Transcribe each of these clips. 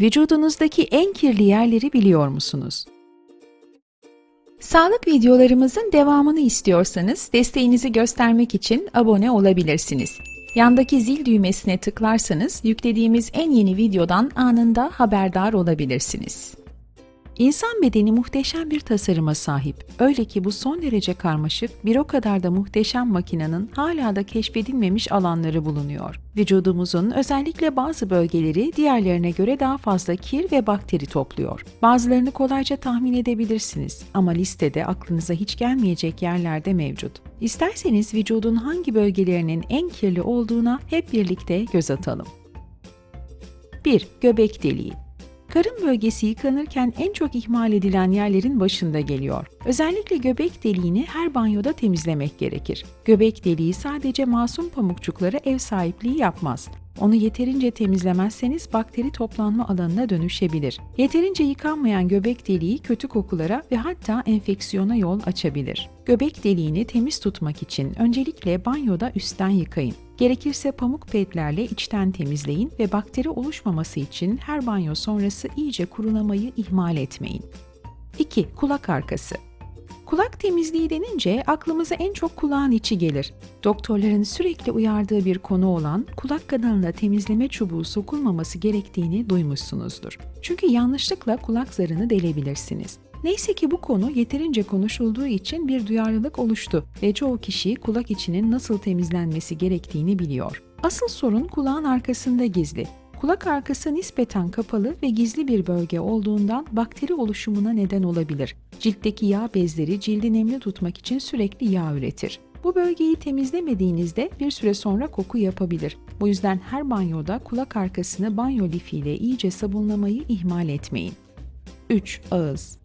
Vücudunuzdaki en kirli yerleri biliyor musunuz? Sağlık videolarımızın devamını istiyorsanız desteğinizi göstermek için abone olabilirsiniz. Yandaki zil düğmesine tıklarsanız yüklediğimiz en yeni videodan anında haberdar olabilirsiniz. İnsan bedeni muhteşem bir tasarıma sahip. Öyle ki bu son derece karmaşık, bir o kadar da muhteşem makinenin hala da keşfedilmemiş alanları bulunuyor. Vücudumuzun özellikle bazı bölgeleri diğerlerine göre daha fazla kir ve bakteri topluyor. Bazılarını kolayca tahmin edebilirsiniz ama listede aklınıza hiç gelmeyecek yerlerde mevcut. İsterseniz vücudun hangi bölgelerinin en kirli olduğuna hep birlikte göz atalım. 1. Göbek deliği Karın bölgesi yıkanırken en çok ihmal edilen yerlerin başında geliyor. Özellikle göbek deliğini her banyoda temizlemek gerekir. Göbek deliği sadece masum pamukçuklara ev sahipliği yapmaz. Onu yeterince temizlemezseniz bakteri toplanma alanına dönüşebilir. Yeterince yıkanmayan göbek deliği kötü kokulara ve hatta enfeksiyona yol açabilir. Göbek deliğini temiz tutmak için öncelikle banyoda üstten yıkayın. Gerekirse pamuk pedlerle içten temizleyin ve bakteri oluşmaması için her banyo sonrası iyice kurulamayı ihmal etmeyin. 2. Kulak arkası Kulak temizliği denince aklımıza en çok kulağın içi gelir. Doktorların sürekli uyardığı bir konu olan kulak kanalına temizleme çubuğu sokulmaması gerektiğini duymuşsunuzdur. Çünkü yanlışlıkla kulak zarını delebilirsiniz. Neyse ki bu konu yeterince konuşulduğu için bir duyarlılık oluştu ve çoğu kişi kulak içinin nasıl temizlenmesi gerektiğini biliyor. Asıl sorun kulağın arkasında gizli. Kulak arkası nispeten kapalı ve gizli bir bölge olduğundan bakteri oluşumuna neden olabilir. Ciltteki yağ bezleri cildi nemli tutmak için sürekli yağ üretir. Bu bölgeyi temizlemediğinizde bir süre sonra koku yapabilir. Bu yüzden her banyoda kulak arkasını banyo lifiyle iyice sabunlamayı ihmal etmeyin. 3. Ağız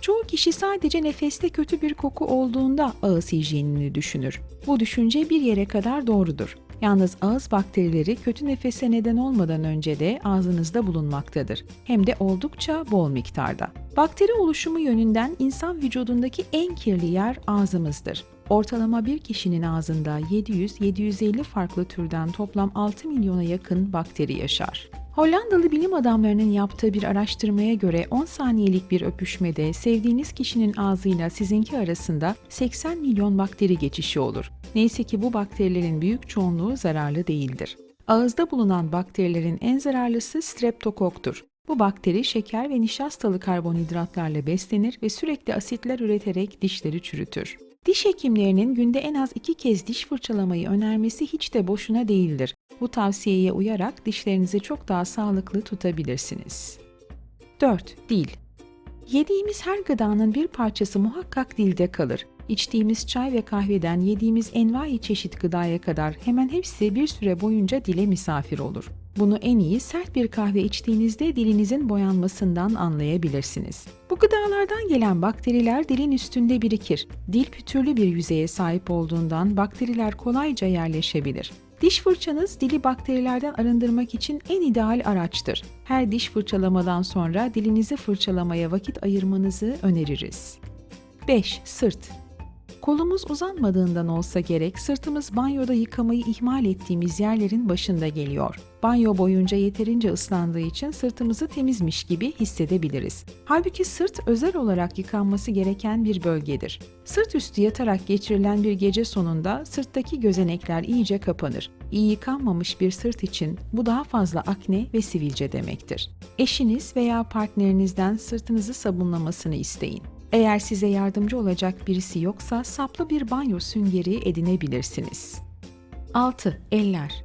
Çoğu kişi sadece nefeste kötü bir koku olduğunda ağız hijyenini düşünür. Bu düşünce bir yere kadar doğrudur. Yalnız ağız bakterileri kötü nefese neden olmadan önce de ağzınızda bulunmaktadır. Hem de oldukça bol miktarda. Bakteri oluşumu yönünden insan vücudundaki en kirli yer ağzımızdır. Ortalama bir kişinin ağzında 700-750 farklı türden toplam 6 milyona yakın bakteri yaşar. Hollandalı bilim adamlarının yaptığı bir araştırmaya göre 10 saniyelik bir öpüşmede sevdiğiniz kişinin ağzıyla sizinki arasında 80 milyon bakteri geçişi olur. Neyse ki bu bakterilerin büyük çoğunluğu zararlı değildir. Ağızda bulunan bakterilerin en zararlısı streptokoktur. Bu bakteri şeker ve nişastalı karbonhidratlarla beslenir ve sürekli asitler üreterek dişleri çürütür. Diş hekimlerinin günde en az iki kez diş fırçalamayı önermesi hiç de boşuna değildir. Bu tavsiyeye uyarak dişlerinizi çok daha sağlıklı tutabilirsiniz. 4. Dil Yediğimiz her gıdanın bir parçası muhakkak dilde kalır. İçtiğimiz çay ve kahveden yediğimiz envai çeşit gıdaya kadar hemen hepsi bir süre boyunca dile misafir olur. Bunu en iyi sert bir kahve içtiğinizde dilinizin boyanmasından anlayabilirsiniz. Bu gıdalardan gelen bakteriler dilin üstünde birikir. Dil pütürlü bir yüzeye sahip olduğundan bakteriler kolayca yerleşebilir. Diş fırçanız dili bakterilerden arındırmak için en ideal araçtır. Her diş fırçalamadan sonra dilinizi fırçalamaya vakit ayırmanızı öneririz. 5. Sırt Kolumuz uzanmadığından olsa gerek sırtımız banyoda yıkamayı ihmal ettiğimiz yerlerin başında geliyor. Banyo boyunca yeterince ıslandığı için sırtımızı temizmiş gibi hissedebiliriz. Halbuki sırt özel olarak yıkanması gereken bir bölgedir. Sırt üstü yatarak geçirilen bir gece sonunda sırttaki gözenekler iyice kapanır. İyi yıkanmamış bir sırt için bu daha fazla akne ve sivilce demektir. Eşiniz veya partnerinizden sırtınızı sabunlamasını isteyin. Eğer size yardımcı olacak birisi yoksa saplı bir banyo süngeri edinebilirsiniz. 6. Eller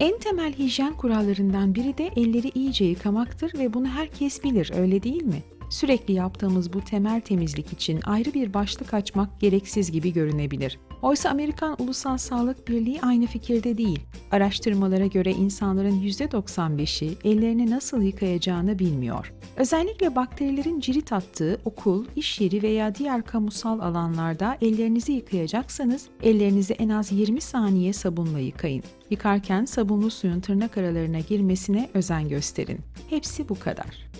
En temel hijyen kurallarından biri de elleri iyice yıkamaktır ve bunu herkes bilir, öyle değil mi? Sürekli yaptığımız bu temel temizlik için ayrı bir başlık açmak gereksiz gibi görünebilir. Oysa Amerikan Ulusal Sağlık Birliği aynı fikirde değil. Araştırmalara göre insanların %95'i ellerini nasıl yıkayacağını bilmiyor. Özellikle bakterilerin cirit attığı okul, iş yeri veya diğer kamusal alanlarda ellerinizi yıkayacaksanız ellerinizi en az 20 saniye sabunla yıkayın. Yıkarken sabunlu suyun tırnak aralarına girmesine özen gösterin. Hepsi bu kadar.